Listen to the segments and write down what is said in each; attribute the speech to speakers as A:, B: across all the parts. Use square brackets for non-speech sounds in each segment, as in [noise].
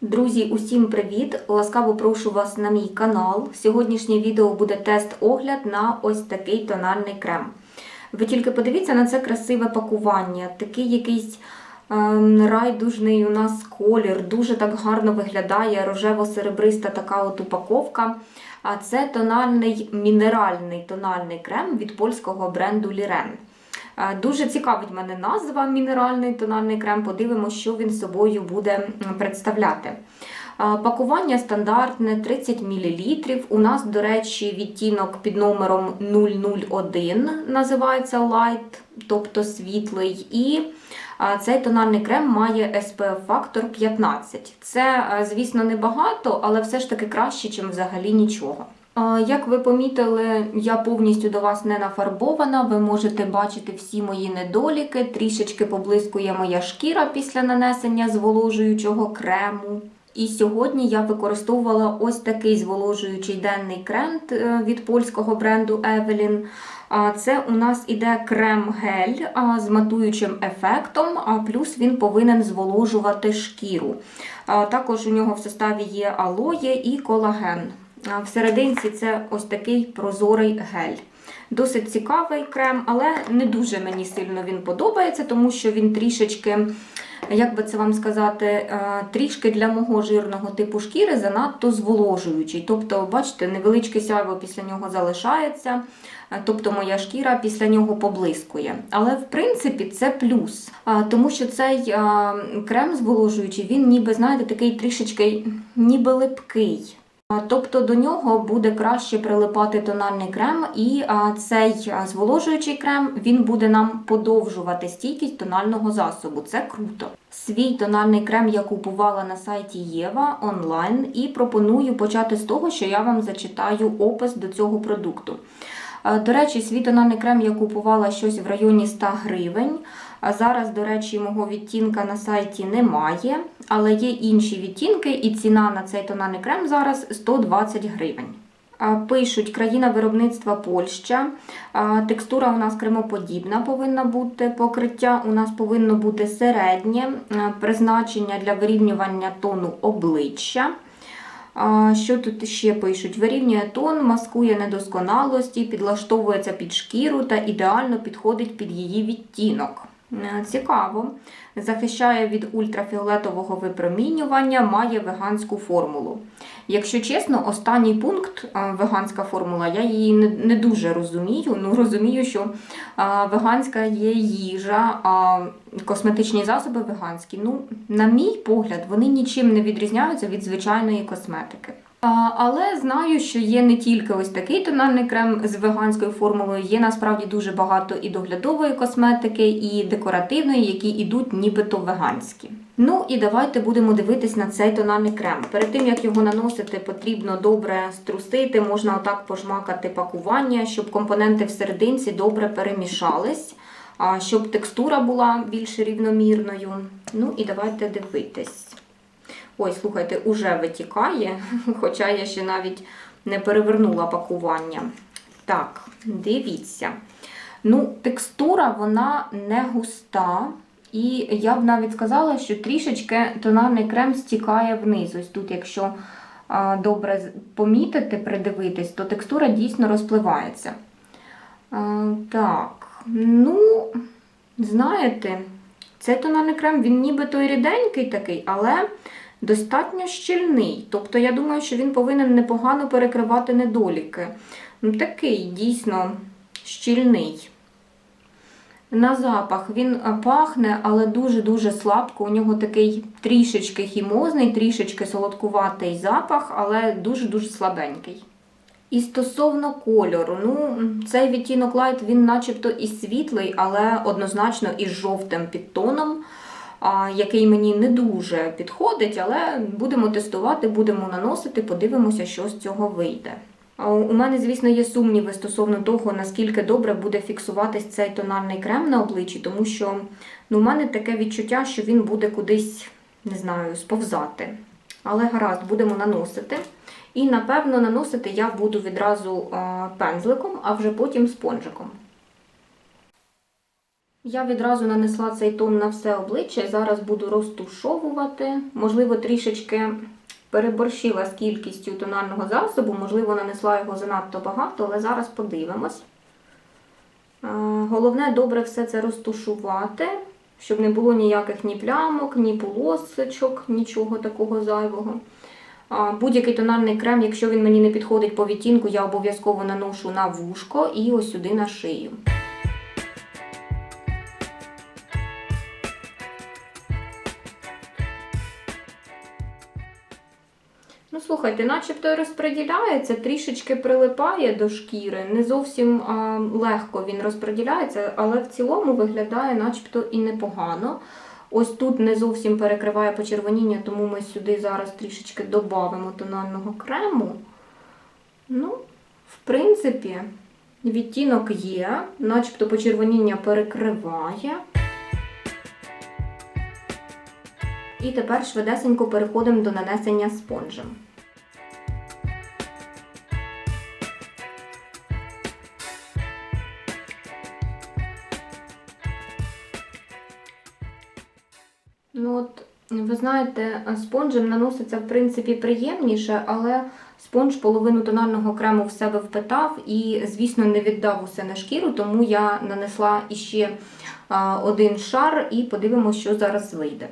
A: Друзі, усім привіт! Ласкаво прошу вас на мій канал. Сьогоднішнє відео буде тест-огляд на ось такий тональний крем. Ви тільки подивіться на це красиве пакування. Такий якийсь ем, райдужний у нас колір, дуже так гарно виглядає рожево-серебриста така от упаковка. А це тональний мінеральний тональний крем від польського бренду Liren. Е, Дуже цікавить мене назва мінеральний тональний крем. Подивимося, що він собою буде представляти. Е, Пакування стандартне 30 мл. У нас, до речі, відтінок під номером 001 називається Light, тобто світлий. І е, цей тональний крем має SPF фактор 15. Це, звісно, небагато, але все ж таки краще, ніж взагалі нічого. Як ви помітили, я повністю до вас не нафарбована. Ви можете бачити всі мої недоліки. Трішечки поблискує моя шкіра після нанесення зволожуючого крему. І сьогодні я використовувала ось такий зволожуючий денний крем е, від польського бренду Evelyn. Це у нас іде крем-гель з матуючим ефектом, а плюс він повинен зволожувати шкіру. Також у нього в составі є алоє і колаген. А Всерединці це ось такий прозорий гель. Досить цікавий крем, але не дуже мені сильно він подобається, тому що він трішечки, як би це вам сказати, е, трішки для мого жирного типу шкіри занадто зволожуючий. Тобто, бачите, невеличке сяйво після нього залишається. е, Тобто моя шкіра після нього поблискує. Але в принципі це плюс, тому що цей крем зволожуючий, він ніби, знаєте, такий трішечки ніби липкий. Тобто до нього буде краще прилипати тональний крем, і цей зволожуючий крем він буде нам подовжувати стійкість тонального засобу. Це круто. Свій тональний крем я купувала на сайті Єва онлайн і пропоную почати з того, що я вам зачитаю опис до цього продукту. Е, До речі, свій тональний крем я купувала щось в районі 100 гривень. А зараз, до речі, мого відтінка на сайті немає, але є інші відтінки, і ціна на цей тональний крем зараз 120 гривень. Пишуть країна виробництва Польща. Текстура у нас кремоподібна повинна бути. Покриття у нас повинно бути середнє, призначення для вирівнювання тону обличчя. Що тут ще пишуть? Вирівнює тон, маскує недосконалості, підлаштовується під шкіру та ідеально підходить під її відтінок. Е, Цікаво. Захищає від ультрафіолетового випромінювання, має веганську формулу. Якщо чесно, останній пункт е, веганська формула, я її не, дуже розумію. Ну розумію, що е, веганська є їжа, а косметичні засоби веганські. Ну, на мій погляд, вони нічим не відрізняються від звичайної косметики. Але знаю, що є не тільки ось такий тональний крем з веганською формулою, є насправді дуже багато і доглядової косметики, і декоративної, які йдуть нібито веганські. Ну і давайте будемо дивитись на цей тональний крем. Перед тим як його наносити, потрібно добре струсити, можна отак пожмакати пакування, щоб компоненти в добре перемішались, щоб текстура була більш рівномірною. Ну і давайте дивитись. Ой, слухайте, уже витікає, [laughs] хоча я ще навіть не перевернула пакування. Так, дивіться. Ну, текстура вона не густа. І я б навіть сказала, що трішечки тональний крем стікає вниз. Ось тут, якщо добре помітити, придивитись, то текстура дійсно розпливається. Так, ну, знаєте, цей тональний крем, він нібито і ріденький такий, але достатньо щільний. Тобто, я думаю, що він повинен непогано перекривати недоліки. Ну, такий дійсно щільний. На запах він е, пахне, але дуже-дуже слабко. У нього такий трішечки хімозний, трішечки солодкуватий запах, але дуже-дуже слабенький. І стосовно кольору, ну, цей відтінок Light, він начебто і світлий, але однозначно із жовтим підтоном, який мені не дуже підходить, але будемо тестувати, будемо наносити, подивимося, що з цього вийде. У мене, звісно, є сумніви стосовно того, наскільки добре буде фіксуватись цей тональний крем на обличчі, тому що ну, у мене таке відчуття, що він буде кудись, не знаю, сповзати. Але гаразд, будемо наносити. І, напевно, наносити я буду відразу пензликом, а вже потім спонжиком. Я відразу нанесла цей тон на все обличчя зараз буду розтушовувати. Можливо, трішечки переборщила з кількістю тонального засобу, можливо, нанесла його занадто багато, але зараз подивимось. Е, Головне добре все це розтушувати, щоб не було ніяких ні плямок, ні полосочок, нічого такого зайвого. Будь-який тональний крем, якщо він мені не підходить по відтінку, я обов'язково наношу на вушко і ось сюди на шию. Слухайте, начебто розподіляється, трішечки прилипає до шкіри. Не зовсім а, легко він розподіляється, але в цілому виглядає начебто і непогано. Ось тут не зовсім перекриває почервоніння, тому ми сюди зараз трішечки додамо тонального крему. Ну, в принципі, відтінок є, начебто почервоніння перекриває. І тепер швидесенько переходимо до нанесення спонжем. Ну от, ви знаєте, спонжем наноситься в принципі приємніше, але спонж половину тонального крему в себе впитав і, звісно, не віддав усе на шкіру, тому я нанесла іще один шар і подивимося, що зараз вийде.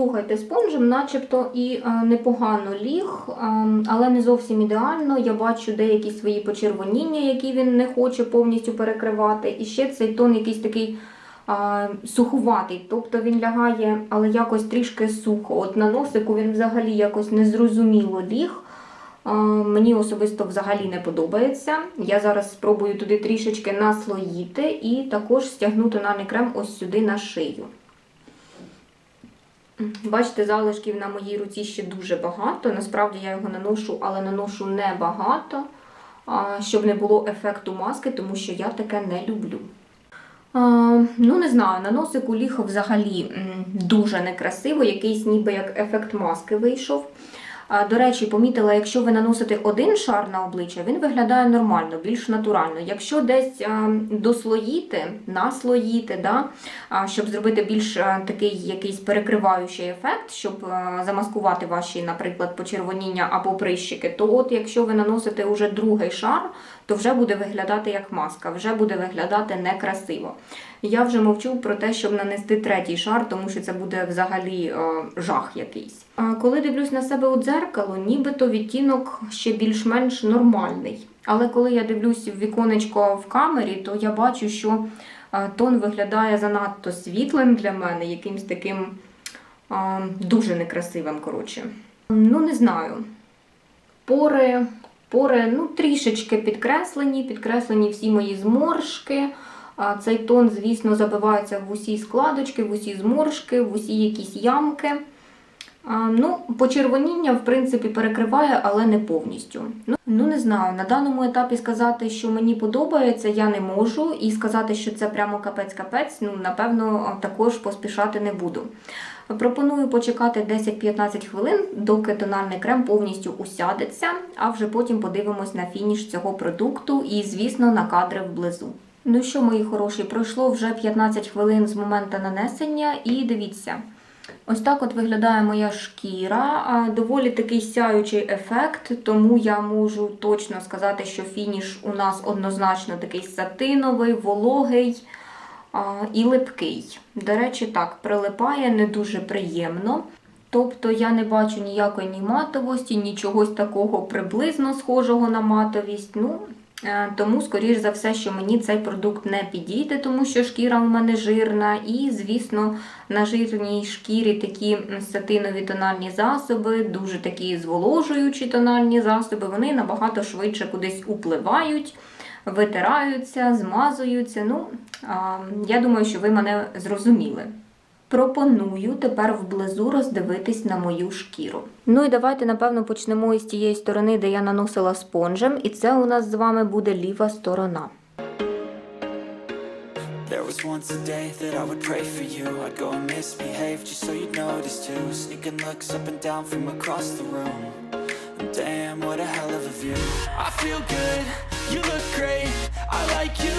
A: Слухайте, спонжем начебто і е, непогано ліг, е, але не зовсім ідеально. Я бачу деякі свої почервоніння, які він не хоче повністю перекривати. І ще цей тон якийсь такий е, сухуватий, тобто він лягає, але якось трішки сухо. От на носику він взагалі якось незрозуміло ліг. Мені особисто взагалі не подобається. Я зараз спробую туди трішечки наслоїти і також стягну тональний крем ось сюди на шию. Бачите, залишків на моїй руці ще дуже багато. Насправді я його наношу, але наношу небагато, щоб не було ефекту маски, тому що я таке не люблю. Ну, не знаю, на носику ліхо взагалі дуже некрасиво, якийсь ніби як ефект маски вийшов. До речі, помітила, якщо ви наносите один шар на обличчя, він виглядає нормально, більш натурально. Якщо десь дослоїти, наслоїти, да, щоб зробити більш такий якийсь перекриваючий ефект, щоб замаскувати ваші, наприклад, почервоніння або прищики, то от якщо ви наносите вже другий шар, то вже буде виглядати як маска, вже буде виглядати некрасиво. Я вже мовчу про те, щоб нанести третій шар, тому що це буде взагалі е, жах якийсь. А коли дивлюсь на себе у дзеркало, нібито відтінок ще більш-менш нормальний. Але коли я дивлюсь в віконечко в камері, то я бачу, що е, тон виглядає занадто світлим для мене, якимсь таким е, дуже некрасивим. коротше. Ну, не знаю. Пори, пори ну, трішечки підкреслені, підкреслені всі мої зморшки. Цей тон, звісно, забивається в усі складочки, в усі зморшки, в усі якісь ямки. Ну, Почервоніння, в принципі, перекриває, але не повністю. Ну, ну, не знаю, на даному етапі сказати, що мені подобається, я не можу. І сказати, що це прямо капець-капець, ну, напевно, також поспішати не буду. Пропоную почекати 10-15 хвилин, доки тональний крем повністю усядеться, а вже потім подивимось на фініш цього продукту і, звісно, на кадри вблизу. Ну що, мої хороші, пройшло вже 15 хвилин з моменту нанесення, і дивіться. Ось так от виглядає моя шкіра. Доволі такий сяючий ефект, тому я можу точно сказати, що фініш у нас однозначно такий сатиновий, вологий і липкий. До речі, так, прилипає не дуже приємно. Тобто я не бачу ніякої ні матовості, нічогось такого приблизно схожого на матовість. Ну, Тому, скоріш за все, що мені цей продукт не підійде, тому що шкіра у мене жирна. І, звісно, на жирній шкірі такі сатинові тональні засоби, дуже такі зволожуючі тональні засоби, вони набагато швидше кудись upливають, витираються, змазуються. Ну, я думаю, що ви мене зрозуміли. Пропоную тепер вблизу роздивитись на мою шкіру. Ну і давайте, напевно, почнемо із тієї сторони, де я наносила спонжем, і це у нас з вами буде ліва сторона.
B: There was once a day that I would pray for you I'd go and misbehave just so you'd notice too Sneaking looks up and down from across the room And Damn, what a hell of a view. I feel good, you look great. I like you,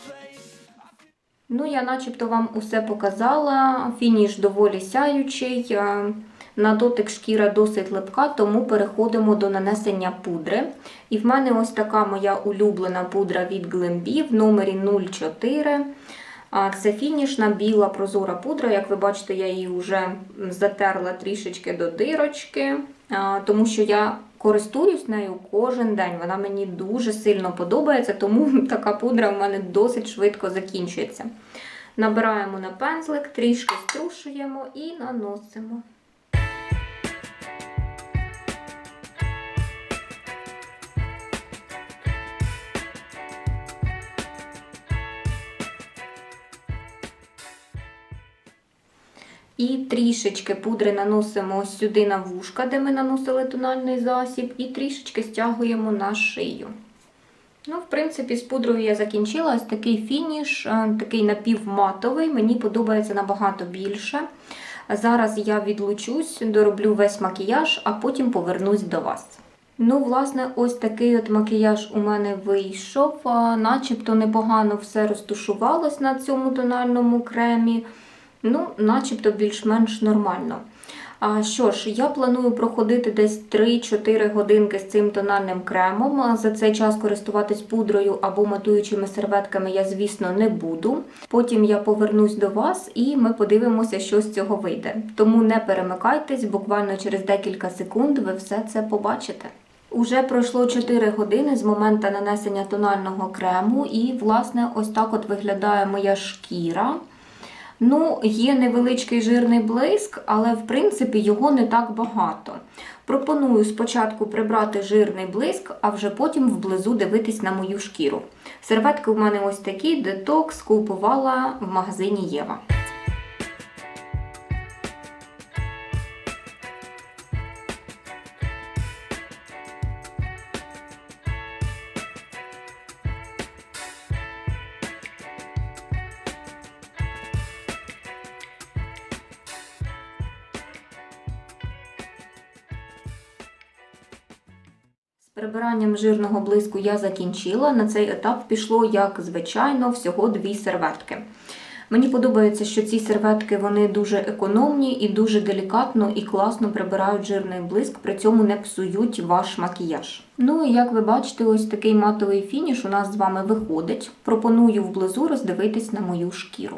A: Ну, я начебто вам усе показала. Фініш доволі сяючий. е, На дотик шкіра досить липка, тому переходимо до нанесення пудри. І в мене ось така моя улюблена пудра від Glambi в номері 04. Це фінішна біла прозора пудра. Як ви бачите, я її вже затерла трішечки до дирочки, тому що я користуюсь нею кожен день. Вона мені дуже сильно подобається, тому [laughs] така пудра в мене досить швидко закінчується. Набираємо на пензлик, трішки струшуємо і наносимо. І трішечки пудри наносимо сюди на вушка, де ми наносили тональний засіб, і трішечки стягуємо на шию. Ну, в принципі, з пудрою я закінчила. Ось такий фініш, е, такий напівматовий, мені подобається набагато більше. Зараз я відлучусь, дороблю весь макіяж, а потім повернусь до вас. Ну, власне, ось такий от макіяж у мене вийшов. Начебто непогано все розтушувалось на цьому тональному кремі. Ну, начебто більш-менш нормально. А що ж, я планую проходити десь 3-4 годинки з цим тональним кремом. За цей час користуватись пудрою або матуючими серветками я, звісно, не буду. Потім я повернусь до вас і ми подивимося, що з цього вийде. Тому не перемикайтесь, буквально через декілька секунд ви все це побачите. Уже пройшло 4 години з моменту нанесення тонального крему, і, власне, ось так от виглядає моя шкіра. Ну, є невеличкий жирний блиск, але в принципі його не так багато. Пропоную спочатку прибрати жирний блиск, а вже потім вблизу дивитись на мою шкіру. Серветки у мене ось такі, детокс купувала в магазині Єва. Прибиранням жирного блиску я закінчила. На цей етап пішло, як звичайно, всього дві серветки. Мені подобається, що ці серветки вони дуже економні і дуже делікатно і класно прибирають жирний блиск, при цьому не псують ваш макіяж. Ну і як ви бачите, ось такий матовий фініш у нас з вами виходить. Пропоную вблизу роздивитись на мою шкіру.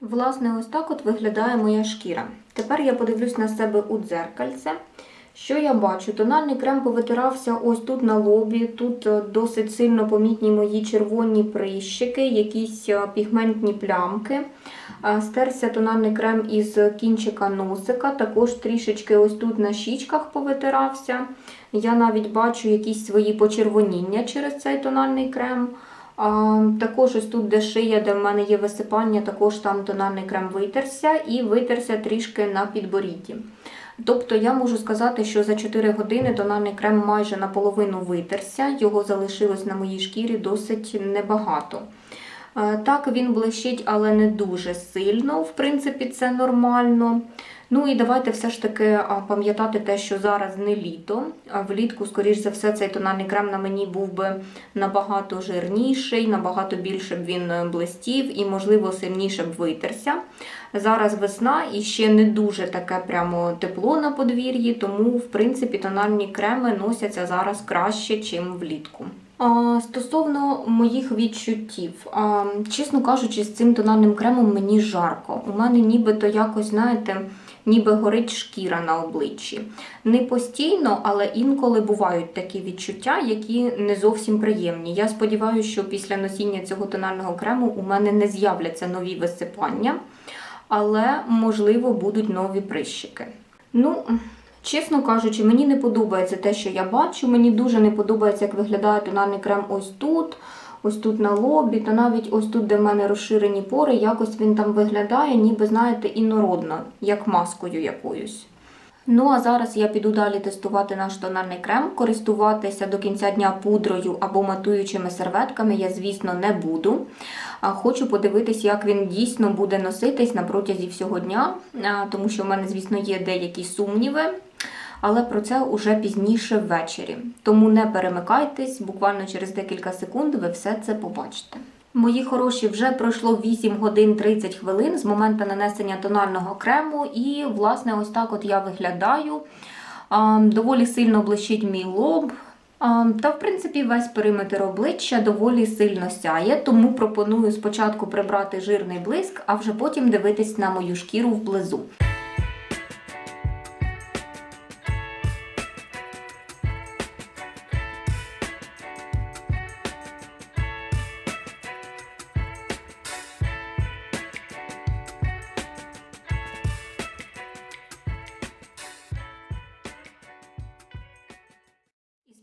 A: Власне, ось так от виглядає моя шкіра. Тепер я подивлюсь на себе у дзеркальце. Що я бачу? Тональний крем повитирався ось тут на лобі, тут е, досить сильно помітні мої червоні прищики, якісь е, пігментні плямки. Е, Стерся тональний крем із кінчика носика, також трішечки ось тут на щічках повитирався. Я навіть бачу якісь свої почервоніння через цей тональний крем. А, також ось тут, де шия, де в мене є висипання, також там тональний крем витерся і витерся трішки на підборідді. Тобто я можу сказати, що за 4 години тональний крем майже наполовину витерся, його залишилось на моїй шкірі досить небагато. Е, Так, він блищить, але не дуже сильно. В принципі, це нормально. Ну і давайте все ж таки пам'ятати те, що зараз не літо. Влітку, скоріш за все, цей тональний крем на мені був би набагато жирніший, набагато більше б він е, блистів і, можливо, сильніше б витерся. Зараз весна і ще не дуже таке прямо тепло на подвір'ї, тому, в принципі, тональні креми носяться зараз краще, ніж влітку. Стосовно моїх відчуттів, чесно кажучи, з цим тональним кремом мені жарко. У мене нібито якось, знаєте, ніби горить шкіра на обличчі. Не постійно, але інколи бувають такі відчуття, які не зовсім приємні. Я сподіваюся, що після носіння цього тонального крему у мене не з'являться нові висипання, але, можливо, будуть нові прищики. Ну, Чесно кажучи, мені не подобається те, що я бачу. Мені дуже не подобається, як виглядає тональний крем ось тут, ось тут на лобі, та навіть ось тут, де в мене розширені пори, якось він там виглядає, ніби, знаєте, інородно, як маскою якоюсь. Ну а зараз я піду далі тестувати наш тональний крем. Користуватися до кінця дня пудрою або матуючими серветками я, звісно, не буду. Хочу подивитись, як він дійсно буде носитись на протязі всього дня, тому що в мене, звісно, є деякі сумніви. Але про це уже пізніше ввечері. Тому не перемикайтесь, буквально через декілька секунд ви все це побачите. Мої хороші, вже пройшло 8 годин 30 хвилин з моменту нанесення тонального крему, і, власне, ось так от я виглядаю. Доволі сильно блищить мій лоб. Та, в принципі, весь периметр обличчя доволі сильно сяє, тому пропоную спочатку прибрати жирний блиск, а вже потім дивитись на мою шкіру вблизу.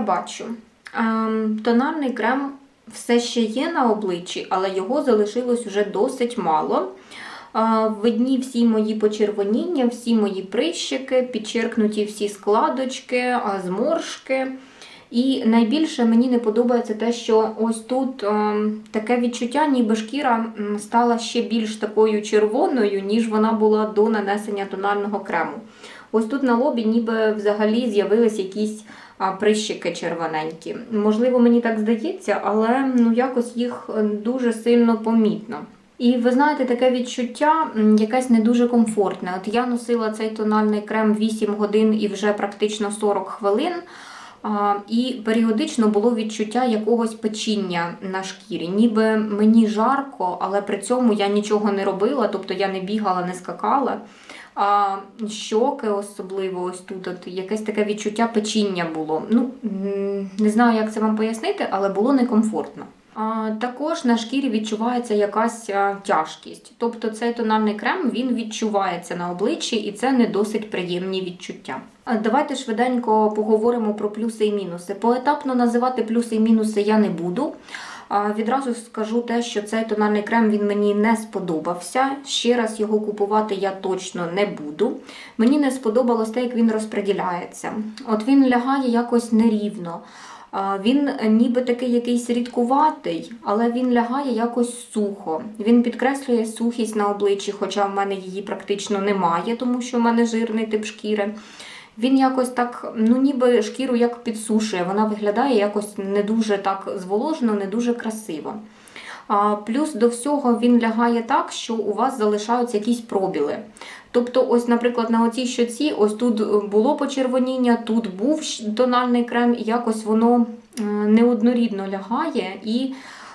A: Я бачу? Ем, тональний крем все ще є на обличчі, але його залишилось вже досить мало. Е, видні всі мої почервоніння, всі мої прищики, підчеркнуті всі складочки, е, зморшки. І найбільше мені не подобається те, що ось тут е, таке відчуття, ніби шкіра стала ще більш такою червоною, ніж вона була до нанесення тонального крему. Ось тут на лобі ніби взагалі з'явились якісь прищики червоненькі. Можливо, мені так здається, але ну якось їх е, дуже сильно помітно. І ви знаєте, таке відчуття якесь не дуже комфортне. От я носила цей тональний крем 8 годин і вже практично 40 хвилин. І періодично було відчуття якогось печіння на шкірі. Ніби мені жарко, але при цьому я нічого не робила, тобто я не бігала, не скакала. А щоки особливо ось тут от якесь таке відчуття печіння було. Ну, не знаю, як це вам пояснити, але було некомфортно. А, також на шкірі відчувається якась тяжкість. Тобто цей тональний крем він відчувається на обличчі, і це не досить приємні відчуття. Давайте швиденько поговоримо про плюси і мінуси. Поетапно називати плюси і мінуси я не буду. Відразу скажу те, що цей тональний крем він мені не сподобався. Ще раз його купувати я точно не буду. Мені не сподобалось те, як він розподіляється. От він лягає якось нерівно. Він ніби такий якийсь рідкуватий, але він лягає якось сухо. Він підкреслює сухість на обличчі, хоча в мене її практично немає, тому що в мене жирний тип шкіри. Він якось так, ну ніби шкіру як підсушує, вона виглядає якось не дуже так зволожено, не дуже красиво. А, плюс до всього він лягає так, що у вас залишаються якісь пробіли. Тобто, ось, наприклад, на оцій щоці, ось тут було почервоніння, тут був тональний крем, і якось воно неоднорідно лягає і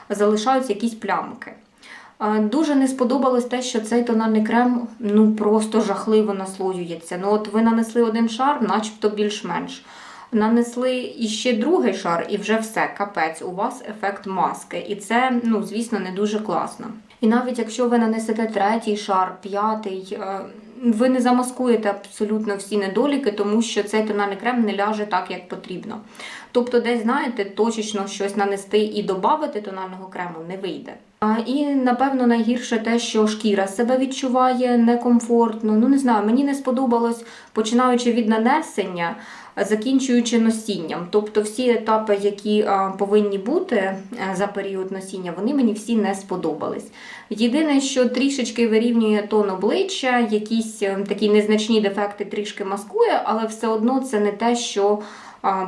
A: залишаються якісь плямки. Дуже не сподобалось те, що цей тональний крем ну просто жахливо наслоюється. Ну от ви нанесли один шар, начебто більш-менш. Нанесли іще другий шар, і вже все, капець, у вас ефект маски. І це, ну, звісно, не дуже класно. І навіть якщо ви нанесете третій шар, п'ятий, е, ви не замаскуєте абсолютно всі недоліки, тому що цей тональний крем не ляже так, як потрібно. Тобто, десь, знаєте, точечно щось нанести і додати тонального крему не вийде. І напевно найгірше те, що шкіра себе відчуває некомфортно. Ну не знаю, мені не сподобалось, починаючи від нанесення, закінчуючи носінням. Тобто всі етапи, які повинні бути е, за період носіння, вони мені всі не сподобались. Єдине, що трішечки вирівнює тон обличчя, якісь е, такі незначні дефекти трішки маскує, але все одно це не те, що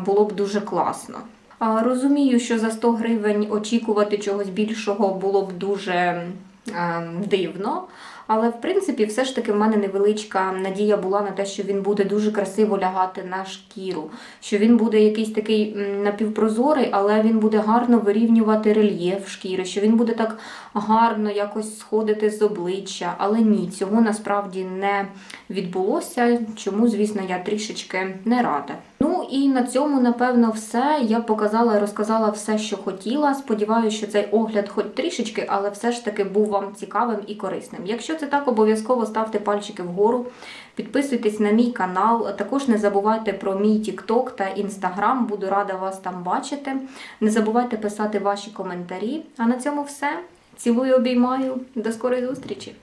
A: було б дуже класно. Розумію, що за 100 гривень очікувати чогось більшого було б дуже е, дивно. Але в принципі, все ж таки в мене невеличка надія була на те, що він буде дуже красиво лягати на шкіру, що він буде якийсь такий напівпрозорий, але він буде гарно вирівнювати рельєф шкіри, що він буде так гарно якось сходити з обличчя. Але ні, цього насправді не відбулося. Чому, звісно, я трішечки не рада. Ну і на цьому, напевно, все. Я показала і розказала все, що хотіла. Сподіваюся, що цей огляд, хоч трішечки, але все ж таки був вам цікавим і корисним. Якщо це так, обов'язково ставте пальчики вгору, підписуйтесь на мій канал. Також не забувайте про мій TikTok та Instagram. Буду рада вас там бачити. Не забувайте писати ваші коментарі. А на цьому все. Цілую, обіймаю. До скорої зустрічі!